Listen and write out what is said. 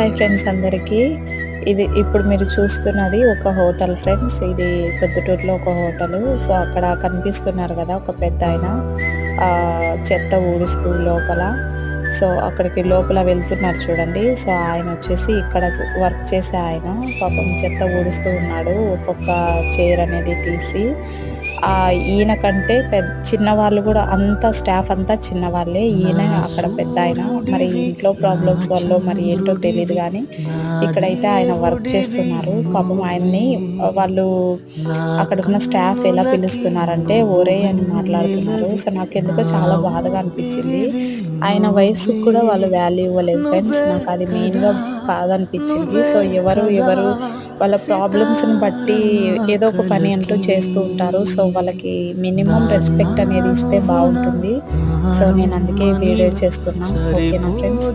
Hi friends అందరికీ. ఇది ఇప్పుడు మీరు చూస్తున్నది ఒక హోటల్ ఫ్రెండ్స్. ఇది పొద్దుటూరులో ఒక హోటల్. సో అక్కడ కనిపిస్తున్నారు కదా ఒక పెద్ద ఆయన. ఆ, చెత్త ఊడుస్తూ లోపల. సో అక్కడికి లోపల వెళ్తున్నారు చూడండి. సో ఆయన వచ్చేసి ఇక్కడ వర్క్ చేసే ఆయన. పాపం చెత్త ఊడుస్తూ ఉన్నాడు. ఒక్కొక్క చైర్ అనేది తీసి. ఈయన కంటే పెద్ద చిన్నవాళ్ళు కూడా అంత స్టాఫ్ అంతా చిన్నవాళ్ళే. ఈయన అక్కడ పెద్ద ఆయన. మరి ఇంట్లో ప్రాబ్లమ్స్ వల్ల మరి ఏంటో తెలియదు కానీ ఇక్కడైతే ఆయన వర్క్ చేస్తున్నారు. పాపం ఆయన్ని వాళ్ళు అక్కడ ఉన్న స్టాఫ్ ఎలా పిలుస్తున్నారంటే ఓరే అని మాట్లాడుతున్నారు. సో నాకు ఎందుకో చాలా బాధగా అనిపించింది. ఆయన వయసుకు కూడా వాళ్ళు వాల్యూ ఇవ్వలేదు ఫ్రెండ్స్. నాకు అది మెయిన్గా బాధ అనిపించింది. సో ఎవరు ఎవరు వాళ్ళ ప్రాబ్లమ్స్ని బట్టి ఏదో ఒక పని అంటూ చేస్తూ ఉంటారు. సో వాళ్ళకి మినిమం రెస్పెక్ట్ అనేది ఇస్తే బాగుంటుంది. సో నేను అందుకే వీడియో చేస్తున్నా. ఓకేనా ఫ్రెండ్స్?